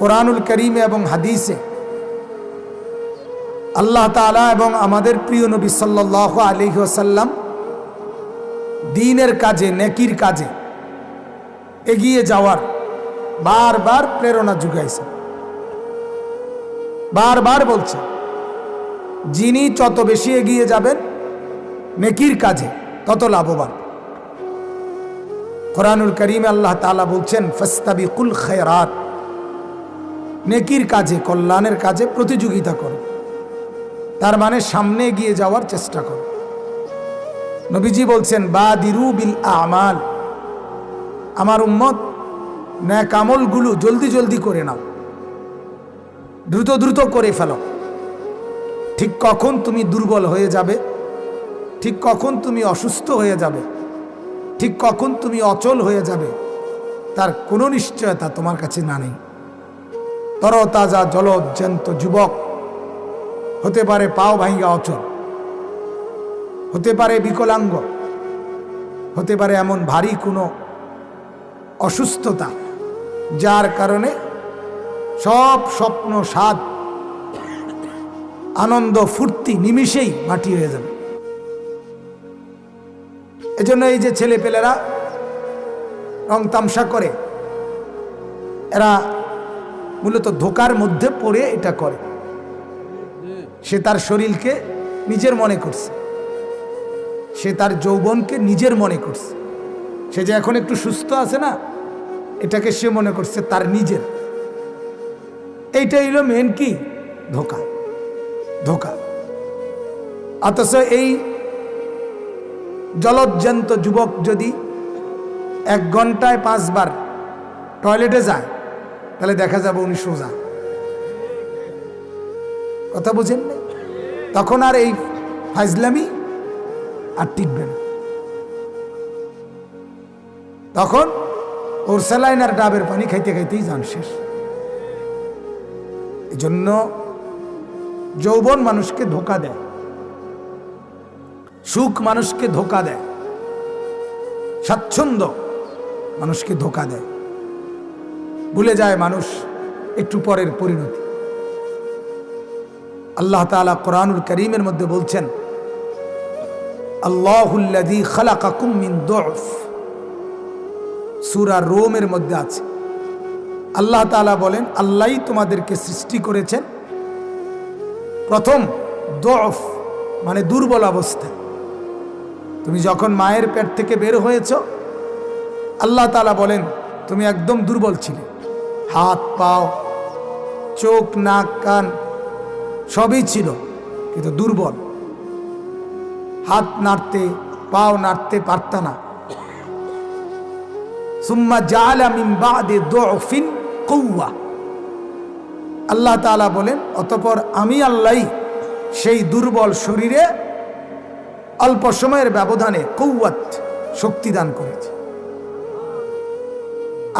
কোরআনুল করিমে এবং হাদিসে আল্লাহ তালা এবং আমাদের প্রিয় নবী সাল্লাহ আলহি আসাল্লাম দিনের কাজে, নেকির কাজে এগিয়ে যাওয়ার বারবার প্রেরণা যুগাইছে। বারবার বলছে, যিনি যত বেশি এগিয়ে যাবেন, নেকির কাজে তত লাভবান। কোরআনুল করিম আল্লাহ তালা বলছেন, ফস্তাবিকুল খেরাত নেকির কাজে, কল্যাণের কাজে প্রতিযোগিতা করো। তার মানে সামনে এগিয়ে যাওয়ার চেষ্টা করো। নবীজি বলছেন, বাদিরু বিল আমাল। আমার উম্মত, ন্যাক আমলগুলো জলদি জলদি করে নাও। দ্রুত দ্রুত করে ফেলো। ঠিক কখন তুমি দুর্বল হয়ে যাবে? ঠিক কখন তুমি অসুস্থ হয়ে যাবে? ঠিক কখন তুমি অচল হয়ে যাবে? তার কোনো নিশ্চয়তা তোমার কাছে না নেই। তরতাজা জলজ্জান্ত যুবক। হতে পারে পাও ভাঙ্গা অচল। হতে পারে বিকলাঙ্গ। হতে পারে এমন ভারী কোনো অসুস্থতা, যার কারণে সব স্বপ্ন, স্বাদ, আনন্দ, ফুর্তি নিমিষেই মাটি হয়ে যাবে। এজন্য এই যে ছেলে পেলেরা রং তামসা করে, এরা মূলত ধোকার মধ্যে পড়ে এটা করে। সে তার শরীরকে নিজের মনে করছে। সে তার যৌবনকে নিজের মনে করছে। সে যে এখন একটু সুস্থ আছে না, এটাকে সে মনে করছে তার নিজের। এইটা হইল মেন কি? ধোকা। ধোকা। অথচ এই জলজ্জান্ত যুবক যদি এক ঘন্টায় পাঁচবার টয়লেটে যায় তাহলে দেখা যাবে উনি সোজা। কথা বুঝেন? তখন আর এই ফাইজলামি আর টিকবে না। তখন ওর স্যালাইন আর ডাবের পানি খাইতে খাইতেই যান শেষ। এই জন্য যৌবন মানুষকে ধোকা দেয়। সুখ মানুষকে ধোকা দেয়। স্বাচ্ছন্দ্য মানুষকে ধোকা দেয়। ভুলে যায় মানুষ একটু পরের পরিণতি। আল্লাহ তাআলা কোরআনুল করিমের মধ্যে বলছেন, আল্লাহুল্লাযী খালাকাকুম মিন দুফ সূরা রোমের মধ্যে আছে। আল্লাহ তাআলা বলেন, আল্লাহই তোমাদেরকে সৃষ্টি করেছেন। প্রথম দফ মানে দুর্বল অবস্থা। তুমি যখন মায়ের পেট থেকে বের হয়েছ, আল্লাহ তাআলা বলেন, তুমি একদম দুর্বল ছিলে। হাত, পাও, চোখ, নাক, কান, সবই ছিল, কিন্তু দুর্বল। হাত নাড়তে, পাও নাড়তে পারত না। সুম্মা জাআলা মিন বাদে দুফিন কৌয়া আল্লাহ তাআলা বলেন, অতপর আমি আল্লাহই সেই দুর্বল শরীরে অল্প সময়ের ব্যবধানে কৌয়াত শক্তি দান করেছি।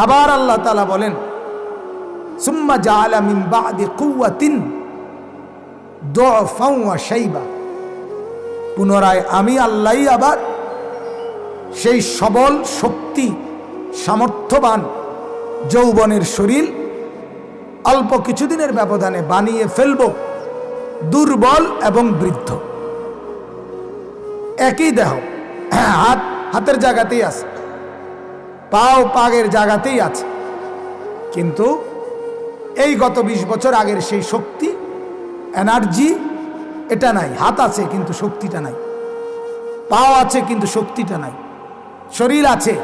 আবার আল্লাহ তালা বলেন পুনরায় আমি আল্লাহই আবার সেই সবল শক্তি, সামর্থ্যবান যৌবনের শরীর অল্প কিছুদিনের ব্যবধানে বানিয়ে ফেলব, দুর্বল এবং বৃদ্ধ। একই দেহ, হাত, হাতের জায়গাতেই আছে, পাও, পাগের জায়গাতেই আছে। কিন্তু এই গত ২০ বছর আগের সেই শক্তি এনার্জি এটা নাই। হাত আছে কিন্তু শক্তিটা নাই। পাও আছে কিন্তু শক্তিটা নাই। শরীর আছে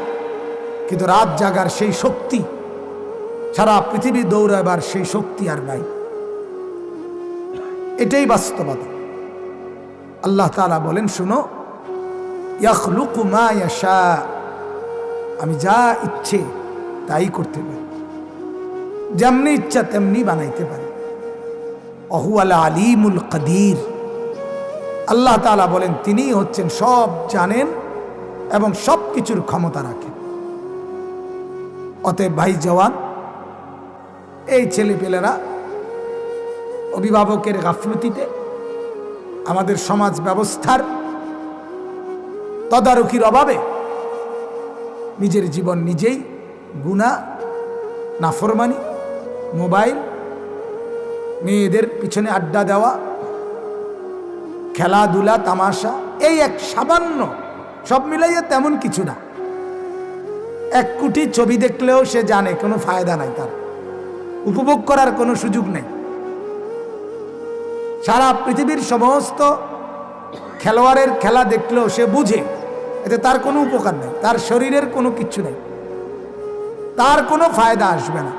কিন্তু রাত জাগার সেই শক্তি, সারা পৃথিবী দৌড়াবার সেই শক্তি আর নাই। এটাই বাস্তবতা। আল্লাহ তালা বলেন, শুনো, ইয়াখলুকু মা আমি যা ইচ্ছে তাই করতে পারি। যেমনি ইচ্ছা তেমনি বানাইতে পারি। অহুয়াল আলিমুল কদির। আল্লাহ তাআলা বলেন তিনি হচ্ছেন সব জানেন এবং সব কিছুর ক্ষমতা রাখেন। অতএব ভাই জওয়ান, এই ছেলেপেলেরা অভিভাবকের গাফলতিতে আমাদের সমাজ ব্যবস্থার তদারকির অভাবে নিজের জীবন নিজেই গুণা নাফরমানি মোবাইল, মেয়েদের পিছনে আড্ডা দেওয়া, খেলাধুলা, তামাশা, এই এক সামান্য, সব মিলাইয়া তেমন কিছু না। এক কোটি ছবি দেখলেও সে জানে, কোনো ফায়দা নাই তার। উপভোগ করার কোনো সুযোগ নেই। সারা পৃথিবীর সমস্ত খেলোয়াড়ের খেলা দেখলেও সে বুঝে, এতে তার কোনো উপকার নেই, তার শরীরের কোনো কিচ্ছু নেই। তার কোনো ফায়দা আসবে না।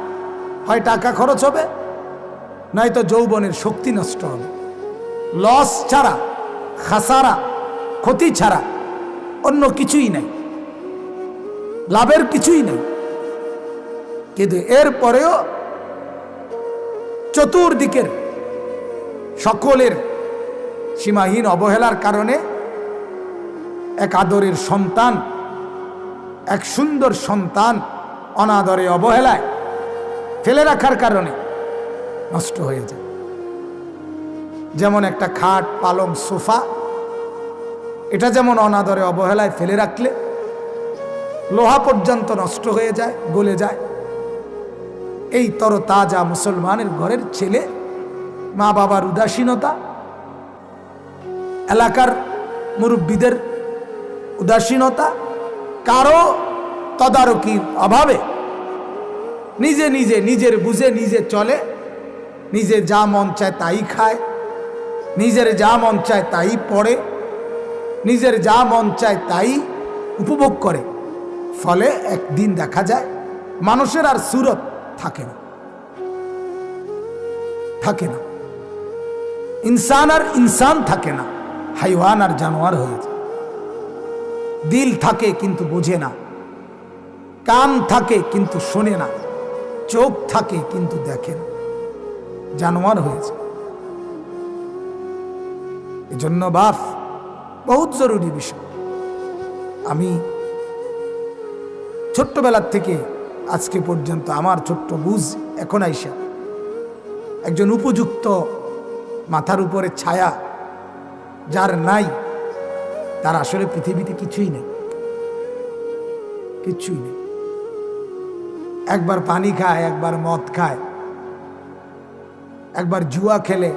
হয় টাকা খরচ হবে, নয়তো যৌবনের শক্তি নষ্ট হবে। লস ছাড়া, খাসারা, ক্ষতি ছাড়া অন্য কিছুই নাই। লাভের কিছুই নাই। কিন্তু এর পরেও চতুর্দিকের সকলের সীমাহীন অবহেলার কারণে এক আদরের সন্তান, এক সুন্দর সন্তান অনাদরে অবহেলায় ফেলে রাখার কারণে নষ্ট হয়ে যায়। যেমন একটা খাট, পালং, সোফা, এটা যেমন অনাদরে অবহেলায় ফেলে রাখলে লোহা পর্যন্ত নষ্ট হয়ে যায়, গলে যায়। এই তর তাজা মুসলমানের ঘরের ছেলে মা বাবার উদাসীনতা, এলাকার মুরব্বীদের উদাসীনতা, কারও তদারকির অভাবে নিজে নিজে, নিজের বুঝে নিজে চলে। নিজে যা মন চায় তাই খায়। নিজের যা মন চায় তাই পড়ে। নিজের যা মন চায় তাই উপভোগ করে। ফলে একদিন দেখা যায়, মানুষের আর সুরত থাকে না। থাকে না। ইনসান আর ইনসান থাকে না। হাইওয়ান আর জানোয়ার হয়ে যায়। দিল থাকে কিন্তু বোঝে না। কান থাকে কিন্তু শোনে না। চোখ থাকে কিন্তু দেখেন। জানোয়ার হয়েছে। এজন্য বাপ বহুত জরুরি বিষয়। আমি ছোট্টবেলার থেকে আজকে পর্যন্ত আমার ছোট্ট বুঝ এখন আইসা একজন উপযুক্ত মাথার উপরে ছায়া যার নাই, তার আসলে পৃথিবীতে কিছুই নেই। কিছুই নেই। একবার পানি খায় একবার মদ খায় একবার জুয়া খেলে